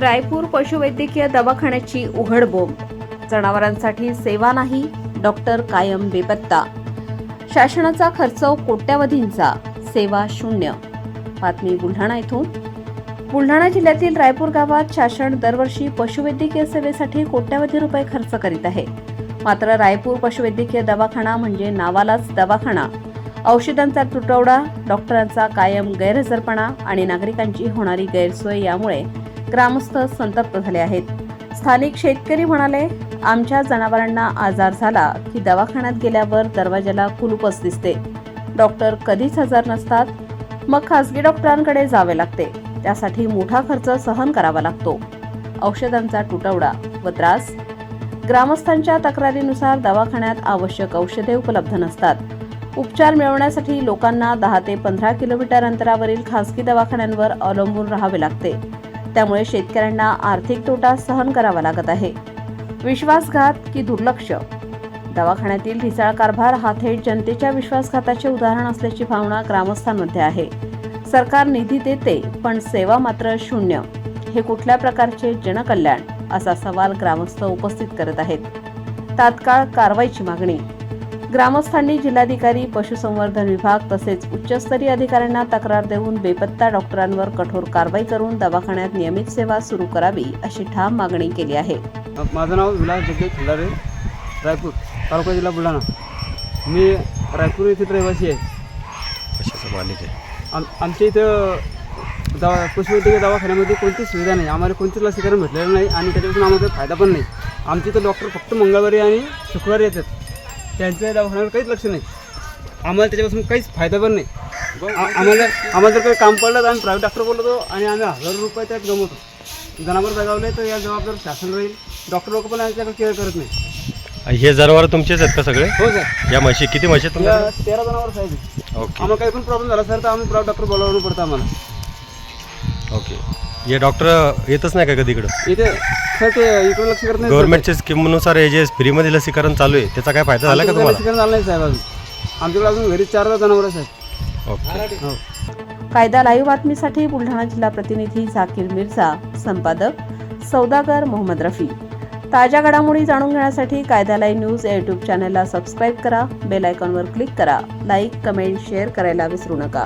रायपूर पशुवैद्यकीय दवाखान्याची उघडबोंब. जनावरांसाठी सेवा नाही डॉक्टर कायम बेपत्ता. शासनाचा खर्च कोट्यावधींचा सेवा शून्य. बातमी बुलढाणा येथून बुलढाणा जिल्ह्यातील रायपूर गावात शासन दरवर्षी पशुवैद्यकीय सेवेसाठी कोट्यावधी रुपये खर्च करीत आहे. मात्र रायपूर पशुवैद्यकीय दवाखाना म्हणजे नावालाच दवाखाना. औषधांचा तुटवडा डॉक्टरांचा कायम गैरहजरपणा आणि नागरिकांची होणारी गैरसोय यामुळे ग्रामस्थ संतप्त झाले आहेत. स्थानिक शेतकरी म्हणाले आमच्या जनावरांना आजार झाला की दवाखान्यात गेल्यावर दरवाजाला कुलूपच दिसते. डॉक्टर कधीच हजर नसतात. मग खासगी डॉक्टरांकडे जावे लागते. त्यासाठी मोठा खर्च सहन करावा लागतो. औषधांचा तुटवडा व त्रास. ग्रामस्थांच्या तक्रारीनुसार दवाखान्यात आवश्यक औषधे उपलब्ध नसतात. उपचार मिळवण्यासाठी लोकांना दहा ते पंधरा किलोमीटर अंतरावरील खासगी दवाखान्यांवर अवलंबून राहावे लागते. त्यामुळे शेतकऱ्यांना आर्थिक तोटा सहन करावा लागत आहे. विश्वासघात की दुर्लक्ष? दवाखान्यातील ढिसाळ कारभार हा थेट जनतेच्या विश्वासघाताचे उदाहरण असल्याची भावना ग्रामस्थांमध्ये आहे. सरकार निधी देते पण सेवा मात्र शून्य. हे कुठल्या प्रकारचे जनकल्याण? असा सवाल ग्रामस्थ उपस्थित करत आहेत. तात्काळ कारवाईची मागणी ग्रामस्थांनी जिल्हाधिकारी पशुसंवर्धन विभाग तसेच उच्चस्तरीय अधिकाऱ्यांना तक्रार देऊन बेपत्ता डॉक्टरांवर कठोर कारवाई करून दवाखान्यात नियमित सेवा सुरू करावी अशी ठाम मागणी केली आहे. माझं नाव विलास जगदेव खिल्लारे रायपूर तालुका जिल्हा बुलढाणा. मी रायपूर येथील रहिवासी आहे. कशाचं मालिक आहे? आम आमच्या इथं दवा पशुवैद्यकीय दवाखान्यामध्ये कोणतीच सुविधा नाही. आम्हाला कोणतीच लसीकरण भेटलेलं नाही आणि त्याच्यापासून आम्हाला फायदा पण नाही. आमच्या इथं डॉक्टर फक्त मंगळवारी आणि शुक्रवारी येतात. त्यांच्या दवाखान्यावर काहीच लक्ष नाही. आम्हाला त्याच्यापासून काहीच फायदा पण नाही. आ- आम्हाला आम्हाला जर काही काम पडलं तर आम्ही प्रायव्हेट डॉक्टर बोलवतो आणि आम्ही हजार रुपये त्यात गमवतो. जनावर जगावले तर या जबाबदार शासन राहील. डॉक्टर लोक पण यांच्याकडे केअर करत नाही. हे जनावर तुमचेच आहेत का सगळे? हो सर या म्हशी किती म्हशी आहेत तुमच्या तेरा जणांवर साहेब ओके. आम्हाला काही पण प्रॉब्लेम झाला सर तर आम्ही प्रायव्हेट डॉक्टर बोलावणं पडतं आम्हाला. ओके. हे डॉक्टर येतच नाही का कधी इकडं? इथे सर ते इकडे लक्ष करत नाही गव्हर्नमेंटच्या स्कीमनुसार हे जे फ्रीमध्ये लसीकरण चालू आहे त्याचा काय फायदा झाला का आमच्याकडे तुम्हाला? लसीकरण झालं नाही साहेब अजून. आमच्याकडे अजून घरी चार जनावर आहे साहेब ओके. हो. कायदा लाईव्ह बातमीसाठी बुलढाणा जिल्हा प्रतिनिधी झाकीर मिर्झा संपादक सौदागर मोहम्मद रफी. ताज्या घडामोडी जाणून घेण्यासाठी कायदा लाईव्ह न्यूज या यूट्यूब चॅनलला सबस्क्राईब करा बेल आयकॉनवर क्लिक करा लाईक कमेंट शेअर करायला विसरू नका.